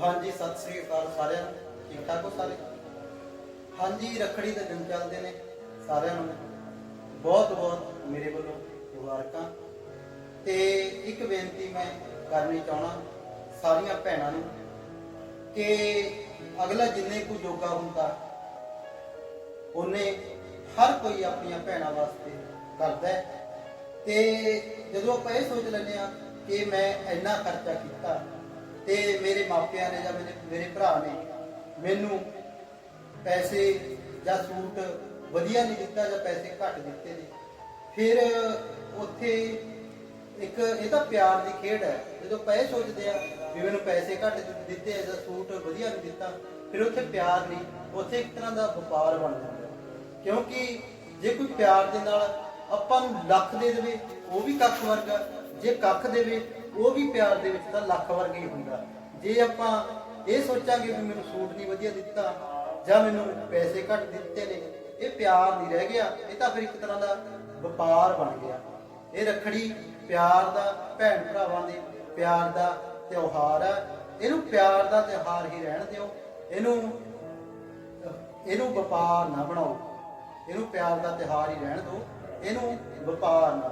ਹਾਂਜੀ, ਸਤਿ ਸ੍ਰੀ ਅਕਾਲ ਸਾਰਿਆਂ ਨੂੰ। ਠੀਕ ਠਾਕ ਹੋ ਸਾਰੇ? ਹਾਂਜੀ, ਰੱਖੜੀ ਦੇ ਦਿਨ ਚੱਲਦੇ ਨੇ ਸਾਰਿਆਂ ਨੂੰ। ਬਹੁਤ ਬਹੁਤ ਮੇਰੇ ਵੱਲੋਂ ਮੁਬਾਰਕਾਂ। ਤੇ ਇੱਕ ਬੇਨਤੀ ਮੈਂ ਕਰਨੀ ਚਾਹਣਾ ਸਾਰੀਆਂ ਭੈਣਾਂ ਨੂੰ ਕਿ ਅਗਲਾ ਜਿੰਨੇ ਕੁ ਜੋਗਾ ਹੁੰਦਾ, ਉਹਨੇ ਹਰ ਕੋਈ ਆਪਣੀਆਂ ਭੈਣਾਂ ਵਾਸਤੇ ਕਰਦਾ ਤੇ ਜਦੋਂ ਆਪਾਂ ਇਹ ਸੋਚ ਲੈਂਦੇ ਆ ਕਿ ਮੈਂ ਇੰਨਾ ਖਰਚਾ ਕੀਤਾ ਤੇ ਮੇਰੇ ਮਾਪਿਆਂ ਨੇ ਜਾਂ ਮੇਰੇ ਮੇਰੇ ਭਰਾ ਨੇ ਮੈਨੂੰ ਪੈਸੇ ਜਾਂ ਸੂਟ ਵਧੀਆ ਨਹੀਂ ਦਿੱਤਾ ਜਾਂ ਪੈਸੇ ਘੱਟ ਦਿੱਤੇ ਨੇ। ਫਿਰ ਉੱਥੇ ਇੱਕ, ਇਹ ਤਾਂ ਪਿਆਰ ਦੀ ਖੇਡ ਹੈ। ਜਦੋਂ ਪਏ ਸੋਚਦੇ ਆ ਵੀ ਮੈਨੂੰ ਪੈਸੇ ਘੱਟ ਦਿੱਤੇ ਜਾਂ ਸੂਟ ਵਧੀਆ ਨਹੀਂ ਦਿੱਤਾ, ਫਿਰ ਉੱਥੇ ਪਿਆਰ ਨਹੀਂ, ਉੱਥੇ ਇੱਕ ਤਰ੍ਹਾਂ ਦਾ ਵਪਾਰ ਬਣ ਜਾਂਦਾ ਕਿਉਂਕਿ ਜੇ ਕੋਈ ਪਿਆਰ ਦੇ ਨਾਲ ਆਪਾਂ ਨੂੰ ਲੱਖ ਦੇ ਦੇਵੇ, ਉਹ ਵੀ ਕੱਖ ਵਰਗਾ, ਜੇ ਕੱਖ ਦੇਵੇ ਉਹ ਵੀ ਪਿਆਰ ਦੇ ਵਿੱਚ ਤਾਂ ਲੱਖ ਵਰਗਾ ਹੀ ਹੁੰਦਾ। ਜੇ ਆਪਾਂ ਇਹ ਸੋਚਾਂਗੇ ਵੀ ਮੈਨੂੰ ਸੂਟ ਨਹੀਂ ਵਧੀਆ ਦਿੱਤਾ, ਜਾਂ ਮੈਨੂੰ ਪੈਸੇ ਘੱਟ ਦਿੱਤੇ ਨੇ, ਇਹ ਪਿਆਰ ਨਹੀਂ ਰਹਿ ਗਿਆ, ਇਹ ਤਾਂ ਫਿਰ ਇੱਕ ਤਰ੍ਹਾਂ ਦਾ ਵਪਾਰ ਬਣ ਗਿਆ। ਇਹ ਰੱਖੜੀ ਪਿਆਰ ਦਾ, ਭੈਣ ਭਰਾਵਾਂ ਦੇ ਪਿਆਰ ਦਾ ਤਿਉਹਾਰ ਹੈ ਇਹਨੂੰ ਪਿਆਰ ਦਾ ਤਿਉਹਾਰ ਹੀ ਰਹਿਣ ਦਿਓ। ਇਹਨੂੰ ਇਹਨੂੰ ਵਪਾਰ ਨਾ ਬਣਾਓ। ਇਹਨੂੰ ਪਿਆਰ ਦਾ ਤਿਉਹਾਰ ਹੀ ਰਹਿਣ ਦਿਓ। ਇਹਨੂੰ ਵਪਾਰ ਨਾ